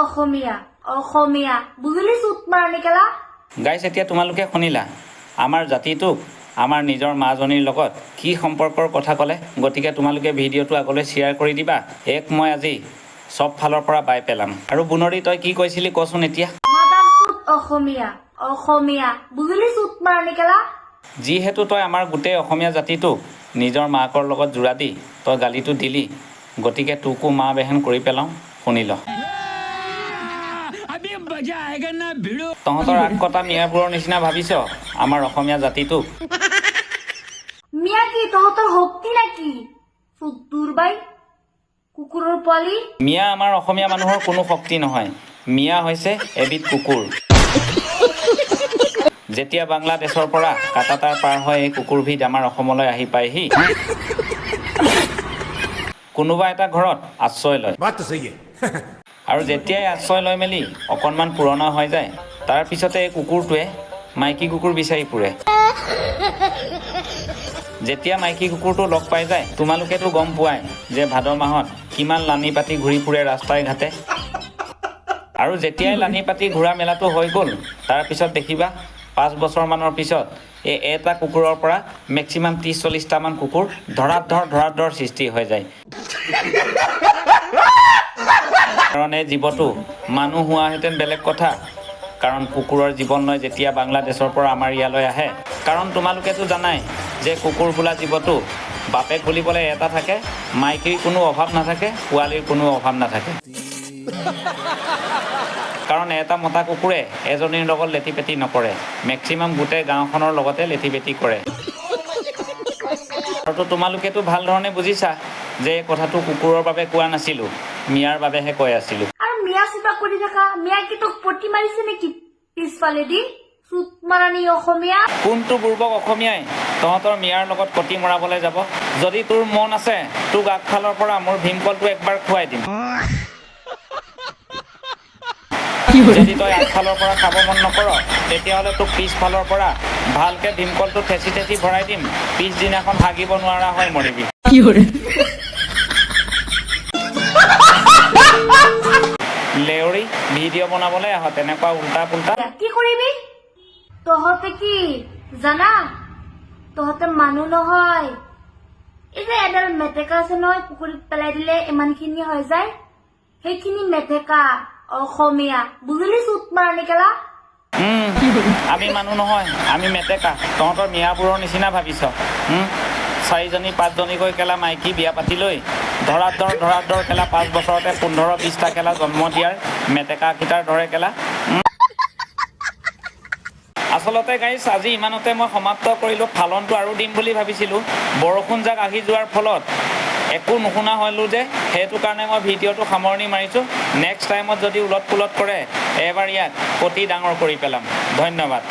অসমীয়া অসমীয়া। বুজিলি গাইছ এতিয়া তোমালোকে শুনিলা। আমাৰ জাতিটোক আমাৰ নিজৰ মাজনীৰ লগত কি সম্পৰ্কৰ কথা ক'লে? গতিকে তোমালোকে ভিডিঅ'টো আগলৈ শ্বেয়াৰ কৰি দিবা। এক মই আজি চব ফালৰ পৰা বাই পেলাম। আৰু বুনৰি তই কি কৈছিলি কচোন এতিয়া? অসমীয়া অসমীয়া। বুজিলি যিহেতু তই আমাৰ গোটেই অসমীয়া জাতিটোক নিজৰ মাকৰ লগত জোৰা দি তই গালিটো দিলি গতিকে তোকো মা বেহেন কৰি পেলাওঁ। শুনি ল। তহঁতৰ আগ কটা মিয়াবোৰৰ নিচিনা ভাবিছ? আমাৰ অসমীয়া জাতিটো মিয়া কি তহঁতৰ শক্তি নাকি? কুকুৰৰ পোৱালি? মিয়া আমাৰ অসমীয়া মানুহৰ কোনো শক্তি নহয়। মিয়া হৈছে এবিধ কুকুৰ। যেতিয়া বাংলাদেশৰ পৰা কাটাতাৰ পাৰ হৈ এই কুকুৰবিধ আমাৰ অসমলৈ আহি পায়হি কোনোবা এটা ঘৰত আশ্ৰয় লয়। আৰু যেতিয়াই আশ্ৰয় লৈ মেলি অকণমান পুৰণা হৈ যায় তাৰ পিছতে এই কুকুৰটোৱে মাইকী কুকুৰ বিচাৰি ফুৰে। যেতিয়া মাইকী কুকুৰটো লগ পাই যায় তোমালোকেতো গম পোৱাই যে ভাদ মাহত কিমান লানি পাতি ঘূৰি ফুৰে ৰাস্তাই ঘাটে। আৰু যেতিয়াই লানি পাতি ঘূৰা মেলাটো হৈ গ'ল তাৰপিছত দেখিবা পাঁচ বছৰমানৰ পিছত এই এটা কুকুৰৰ পৰা মেক্সিমাম ত্ৰিছ চল্লিছটামান কুকুৰ ধৰাত ধৰ ধৰাত ধৰ সৃষ্টি হৈ যায়। কাৰণ জীৱটো মানুহ হোৱাহেঁতেন বেলেগ কথা। কাৰণ কুকুৰৰ জীৱন লৈ যেতিয়া বাংলাদেশৰ পৰা আমাৰ ইয়ালৈ আহে। কাৰণ তোমালোকেতো জানাই যে কুকুৰ বোলা জীৱটো বাপেক বুলিবলৈ এটা থাকে, মাইকীৰ কোনো অভাৱ নাথাকে, পোৱালিৰ কোনো অভাৱ নাথাকে। কাৰণ এটা মতা কুকুৰে এজনীৰ লগত লেটি পেটি নকৰে। মেক্সিমাম গোটেই গাঁওখনৰ লগতে লেটি পেটি কৰে। আৰু তোমালোকেতো ভালো ধৰণে বুজিছা যে এই কথাটো কুকুৰৰ বাবে কোৱা নাছিলোঁ। মিয়াৰ বাবেহে কৈ আছিলোঁ। আৰু মিয়া চুতা কৰি থাকা মিয়া কি তোক পটি মাৰিছে নেকি? পিছফালেদি মাৰাণী অসমীয়া। কোনটো বুৰ্বক অসমীয়াই? তহঁতৰ মিয়াৰ লগত কটি মৰাবলৈ যাব। যদি তোৰ মন আছে তোক আগফালৰ পৰা মোৰ ভীমকলটো একবাৰ খুৱাই দিম। যদি তই আগফালৰ পৰা খাব মন নকৰ তেতিয়াহ'লে তোক পিছফালৰ পৰা ভালকে ভীমকলটো থেঁচি থেঁচি ভৰাই দিম। পিছদিনাখন হাগিব নোৱাৰা হৈ মৰিবি। লেউৰি ভিডিঅ' বনাবলৈ আহ তেনেকুৱা উল্টা পুল্টা। কি কৰিবি? তহঁতে কি জানা? তহঁতে মানুহ নহয়। এই যে এডাল মেটেকা আছে নহয় পুখুৰীত পেলাই দিলে ইমানখিনি হৈ যায়। সেইখিনি মেটেকা অসমীয়া। বুজিলি চুত মাৰণি কেলা? আমি মানুহ নহয় আমি মেটেকা। তহঁতৰ মিয়াবোৰৰ নিচিনা ভাবিছ। চাৰিজনী পাঁচজনীকৈ কেলা মাইকী বিয়া পাতি লৈ ধৰাত ধৰ ধৰাত ধৰ কেলা পাঁচ বছৰতে পোন্ধৰ বিছটা কেলা জন্ম দিয়াৰ মেটেকাকেইটাৰ দৰে কেলা উম। আচলতে গাইছ আজি ইমানতে মই সমাপ্ত কৰিলোঁ ফালনটো আৰু দিম বুলি ভাবিছিলোঁ। বৰষুণ যাক আহি যোৱাৰ ফলত একো নুশুনা হ'লোঁ যে সেইটো কাৰণে মই ভিডিঅ'টো সামৰণি মাৰিছোঁ। নেক্সট টাইমত যদি উলট পুলট কৰে এবাৰ ইয়াক অতি ডাঙৰ কৰি পেলাম। ধন্যবাদ।